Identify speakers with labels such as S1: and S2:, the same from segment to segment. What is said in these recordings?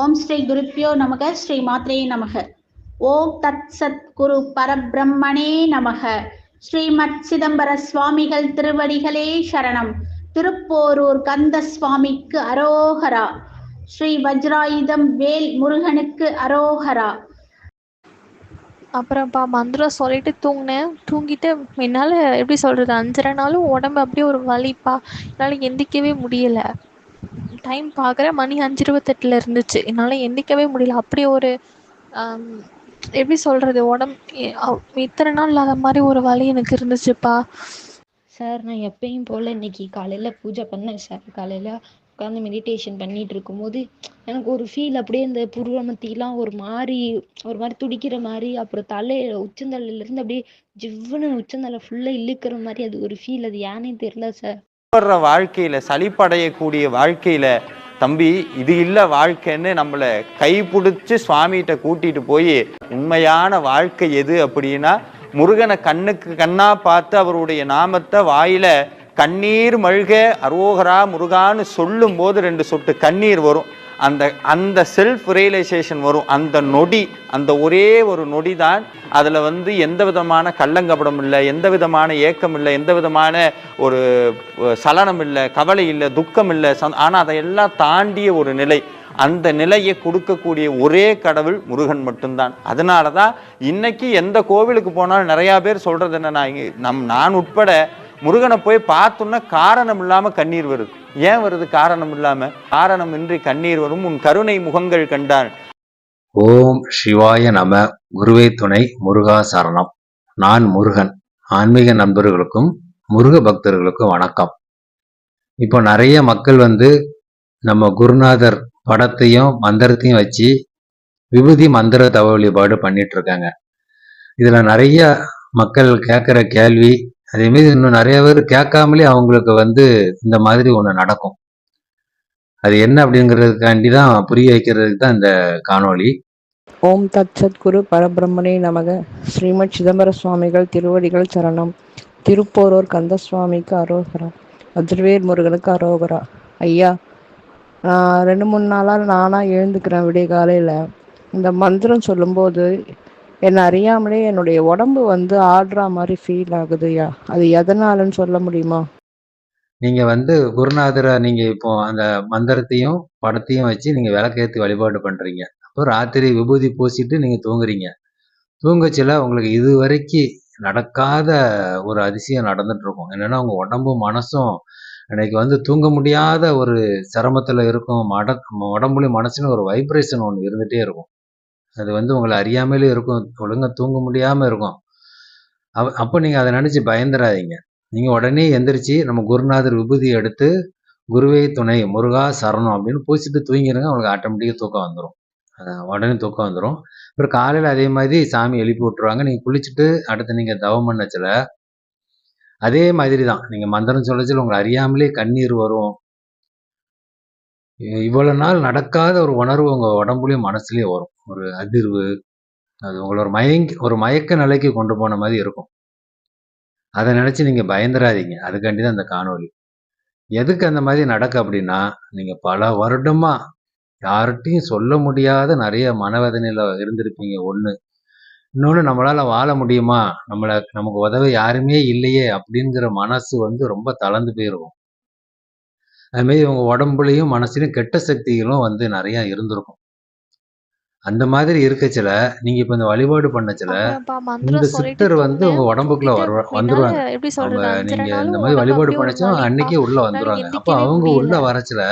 S1: ஓம் ஸ்ரீ குருப்பியோ நமக ஸ்ரீ மாத்ரே நமக. ஓம் தத் சத் குரு பரபிரம்மணே நமக. ஸ்ரீமத் சிதம்பர சுவாமிகள் திருவடிகளே சரணம். திருப்போரூர் கந்த சுவாமிக்கு அரோகரா. ஸ்ரீ வஜ்ராயுதம் வேல் முருகனுக்கு அரோகரா.
S2: அப்புறம்ப்பா மந்திரம் சொல்லிட்டு தூங்கினேன் தூங்கிட்டு என்னால் எப்படி சொல்கிறது அஞ்சரை நாளும் உடம்பு அப்படியே ஒரு வலிப்பா என்னால் எந்திக்கவே முடியலை. டைம் பார்க்குறேன் மணி அஞ்சு இருபத்தெட்டில் இருந்துச்சு. என்னால் எண்ணிக்கவே முடியல. அப்படியே ஒரு எப்படி சொல்கிறது உடம்பு இத்தனை நாள் இல்லாத மாதிரி ஒரு வலி எனக்கு இருந்துச்சுப்பா.
S3: சார் நான் எப்பயும் போல் இன்னைக்கு காலையில் பூஜை பண்ணேன் சார். காலையில் உட்காந்து மெடிடேஷன் பண்ணிட்டு இருக்கும்போது எனக்கு ஒரு ஃபீல் அப்படியே இந்த புருவமத்திலாம் ஒரு மாதிரி ஒரு மாதிரி துடிக்கிற மாதிரி அப்புறம் தலை உச்சந்தலையிலேருந்து அப்படியே ஜிவ்வுன்னு உச்சந்தலை ஃபுல்லாக இழுக்கிற மாதிரி அது ஒரு ஃபீல் அது ஏன்னே தெரில சார்.
S4: வர்ற வாழ்க்கையில சளிப்படையக்கூடிய வாழ்க்கையில தம்பி இது இல்ல வாழ்க்கைன்னு நம்மள கைப்பிடிச்சு சுவாமிகிட்ட கூட்டிட்டு போய் உண்மையான வாழ்க்கை எது? அப்படின்னா முருகனை கண்ணுக்கு கண்ணா பார்த்து அவருடைய நாமத்தை வாயில கண்ணீர் மல்க அரோகரா முருகான்னு சொல்லும் போது ரெண்டு சொட்டு கண்ணீர் வரும். அந்த அந்த செல்ஃப் ரியலைசேஷன் வரும். அந்த நொடி அந்த ஒரே ஒரு நொடி தான் அதில் வந்து எந்த விதமான கள்ளங்கபடம் இல்லை எந்த விதமான ஏக்கம் இல்லை எந்த விதமான ஒரு சலனம் இல்லை கவலை இல்லை துக்கம் இல்லை ஆனால் அதையெல்லாம் தாண்டிய ஒரு நிலை. அந்த நிலையை கொடுக்கக்கூடிய ஒரே கடவுள் முருகன் மட்டும்தான். அதனால தான் இன்னைக்கு எந்த கோவிலுக்கு போனாலும் நிறையா பேர் சொல்கிறது என்ன நான் நம் நான் உட்பட முருகனை போய் பார்த்தோன்னா காரணம் இல்லாம கண்ணீர் வருது. ஏன் வருது காரணம் இல்லாம? காரணமின்றி கண்ணீர் வரும் உன் கருணை முகங்கள் கண்டான்.
S5: ஓம் சிவாய நம குருவே துணை முருகா சரணம். நான் முருகன். ஆன்மீக நண்பர்களுக்கும் முருக பக்தர்களுக்கும் வணக்கம். இப்போ நிறைய மக்கள் வந்து நம்ம குருநாதர் படத்தையும் மந்திரத்தையும் வச்சு விபூதி மந்திர தவ வழிபாடு பண்ணிட்டு இருக்காங்க. இதுல நிறைய மக்கள் கேட்குற கேள்வி அதே மாதிரி இன்னும் நிறைய பேர் கேட்காமலே அவங்களுக்கு வந்து இந்த மாதிரி ஒன்று நடக்கும். அது என்ன அப்படிங்கிறதுக்காண்டி தான் புரிய வைக்கிறதுக்கு தான் இந்த காணொளி.
S6: ஓம் தத் சத்குரு பரபிரம்மனே நமக. ஸ்ரீமத் சிதம்பர சுவாமிகள் திருவடிகள் சரணம். திருப்போரூர் கந்த சுவாமிக்கு அரோகரா. அதிர்வேர் முருகனுக்கு அரோகரா. ஐயா ரெண்டு மூணு நாளாக நானாக எழுந்துக்கிறேன் விடிய காலையில் இந்த மந்திரம் சொல்லும்போது என்னை அறியாமலே என்னுடைய உடம்பு வந்து ஆடுற மாதிரி ஃபீல் ஆகுதுயா அது எதனாலன்னு சொல்ல முடியுமா?
S5: நீங்க வந்து குருநாதரை நீங்க இப்போ அந்த மந்திரத்தையும் படத்தையும் வச்சு நீங்க விளக்கேற்றி வழிபாடு பண்றீங்க. அப்போ ராத்திரி விபூதி பூசிட்டு நீங்க தூங்குறீங்க. தூங்கச்சில உங்களுக்கு இது வரைக்கும் நடக்காத ஒரு அதிசயம் நடந்துட்டு இருக்கும் என்னன்னா உங்க உடம்பும் மனசும் இன்னைக்கு வந்து தூங்க முடியாத ஒரு சிரமத்துல இருக்கும். மட உடம்புலையும் மனசுன்னு ஒரு வைப்ரேஷன் ஒன்று இருந்துட்டே இருக்கும். அது வந்து உங்களை அறியாமலே இருக்கும். ஒழுங்காக தூங்க முடியாமல் இருக்கும். அவ- அப்போ நீங்கள் அதை நினச்சி பயந்துடாதீங்க நீங்கள் உடனே எந்திரிச்சு நம்ம குருநாதர் விபூதி எடுத்து குருவே துணை முருகா சரணம் அப்படின்னு பூசிட்டு தூங்கிடுங்க உங்களுக்கு ஆட்டோமேட்டிக்காக தூக்கம் வந்துடும் உடனே தூக்கம் வந்துடும் அப்புறம் காலையில் அதே மாதிரி சாமி எழுப்பி விட்டுருவாங்க. நீங்கள் குளிச்சுட்டு அடுத்து நீங்கள் தவம் பண்ணச்சல அதே மாதிரி தான் நீங்கள் மந்திரம் சொல்லச்சல உங்களை அறியாமலே கண்ணீர் வரும். இவ்வளோ நாள் நடக்காத ஒரு உணர்வு உங்கள் உடம்புலையும் மனசுலேயும் வரும். ஒரு அதிர்வு அது உங்களை ஒரு மயங்கி ஒரு மயக்க நிலைக்கு கொண்டு போன மாதிரி இருக்கும். அதை நினச்சி நீங்கள் பயந்துடாதீங்க அதுக்காண்டி தான் அந்த காணொளி. எதுக்கு அந்த மாதிரி நடக்கு அப்படின்னா நீங்கள் பல வருடமாக யார்கிட்டையும் சொல்ல முடியாத நிறைய மனவேதனையில் இருந்திருப்பீங்க. ஒன்று இன்னொன்று நம்மளால் வாழ முடியுமா? நம்மளை நமக்கு உதவ யாருமே இல்லையே அப்படிங்கிற மனசு வந்து ரொம்ப தளர்ந்து போயிருக்கும். அதுமாரி உங்கள் உடம்புலையும் மனசுலையும் கெட்ட சக்திகளும் வந்து நிறையா இருந்திருக்கும். அந்த மாதிரி இருக்கச்சுல நீங்க இப்ப இந்த வழிபாடு பண்ணச்சுல இந்த சித்தர் வந்து உங்க உடம்புக்குள்ள
S2: என்னால்
S5: வந்துருவாங்க. அவங்க நீங்க இந்த மாதிரி வழிபாடு
S2: அப்படியே ஒரு
S5: பண்ணச்சா
S2: வலிப்பா
S5: அன்னைக்கே உள்ள வந்துருவாங்க. அப்ப அவங்க உள்ள வரச்சுல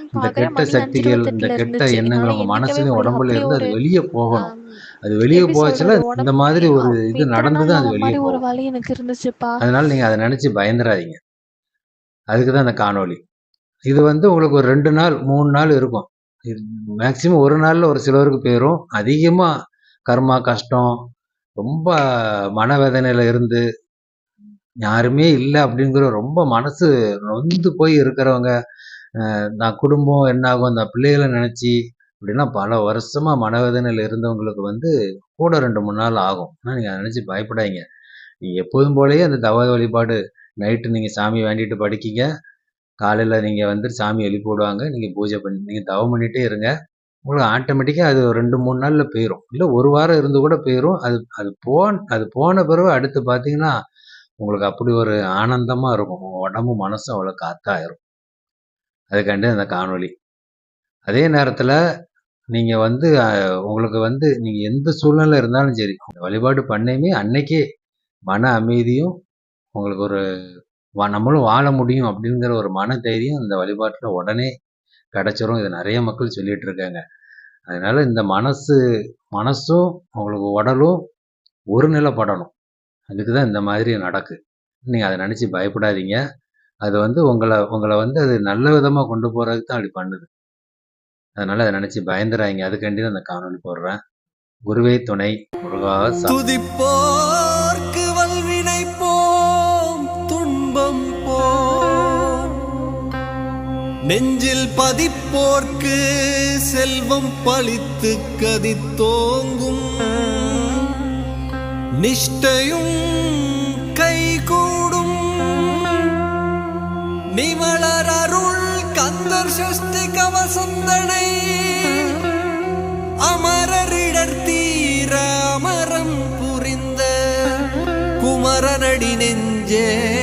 S5: இந்த கெட்ட சக்திகள் இந்த கெட்ட எண்ணங்கள் உங்க மனசுலயும் உடம்புல இருந்து அது வெளியே போகணும். அது வெளியே
S2: சொல்கிறது
S5: இந்த மாதிரி ஒரு இது
S2: இத்தனை
S5: நடந்து
S2: நாள்
S5: தான் அது வெளியே அதனால நீங்க அதை நினைச்சு பயந்துடாதீங்க அதுக்கு தான் இந்த காணொளி. இது வந்து உங்களுக்கு ஒரு ரெண்டு நாள் மூணு நாள் இருக்கும். மேக்சிமம் ஒரு நாளில் ஒரு சிலருக்கு போயிடும் அதிகமாக கர்மா கஷ்டம் ரொம்ப மனவேதனையில் இருந்து யாருமே இல்லை அப்படிங்கிற ரொம்ப மனசு நொந்து போய் இருக்கிறவங்க நான் குடும்பம் என்ன ஆகும் அந்த பிள்ளைகளை நினச்சி அப்படின்னா பல வருஷமாக மனவேதனையில் இருந்தவங்களுக்கு வந்து கூட ரெண்டு மூணு நாள் ஆகும். ஆனால் நீங்கள் அதை பயப்படாதீங்க. நீங்கள் எப்போதும் போலயே அந்த தவ வழிபாடு நைட்டு நீங்கள் சாமி வேண்டிட்டு படிக்கீங்க. காலையில் நீங்கள் வந்து சாமி எழுப்பி விடுவாங்க நீங்கள் பூஜை பண்ணி நீங்கள் தவம் பண்ணிட்டே இருங்க. உங்களுக்கு ஆட்டோமேட்டிக்காக அது ரெண்டு மூணு நாளில் போயிடும் இல்லை ஒரு வாரம் இருந்து கூட போயிடும் அது அது போன் அது போன பிறகு அடுத்து பார்த்தீங்கன்னா உங்களுக்கு அப்படி ஒரு ஆனந்தமாக இருக்கும். உங்கள் உடம்பு மனசும் அவ்வளோ காத்தாயிரும். அதுக்காண்டி அந்த காணொளி. அதே நேரத்தில் நீங்கள் வந்து உங்களுக்கு வந்து நீங்கள் எந்த சூழ்நிலை இருந்தாலும் சரி வழிபாடு பண்ணையுமே அன்னைக்கே மன அமைதியும் உங்களுக்கு ஒரு வா- நம்மளும் வாழ முடியும் அப்படிங்கிற ஒரு மன தைரியம் இந்த வழிபாட்டில் உடனே கிடைச்சிரும். இது நிறைய மக்கள் சொல்லிட்டு இருக்காங்க. அதனால இந்த மனசு மனசும் அவங்களுக்கு உடலும் ஒரு நிலைப்படணும். அதுக்கு தான் இந்த மாதிரி நடக்கு. நீங்கள் அதை நினச்சி பயப்படாதீங்க. அது வந்து உங்களை உங்களை வந்து அது நல்ல விதமாக கொண்டு போகிறதுக்கு தான் அப்படி பண்ணுது. அதனால அதை நினச்சி பயந்துடாதீங்க அதுக்காண்டி தான் அந்த காணொளி போடுறேன். குருவே துணை முருகா
S7: துதிப்போ நெஞ்சில் பதிப்போர்க்கு செல்வம் பழித்து கதித்தோங்கும். நிஷ்டையும் கைகூடும். நிமலர் அருள் கந்தர் சஷ்டி கவசந்தனை. அமரரிடர் தீர அமரம் புரிந்த குமரனடி நெஞ்சே.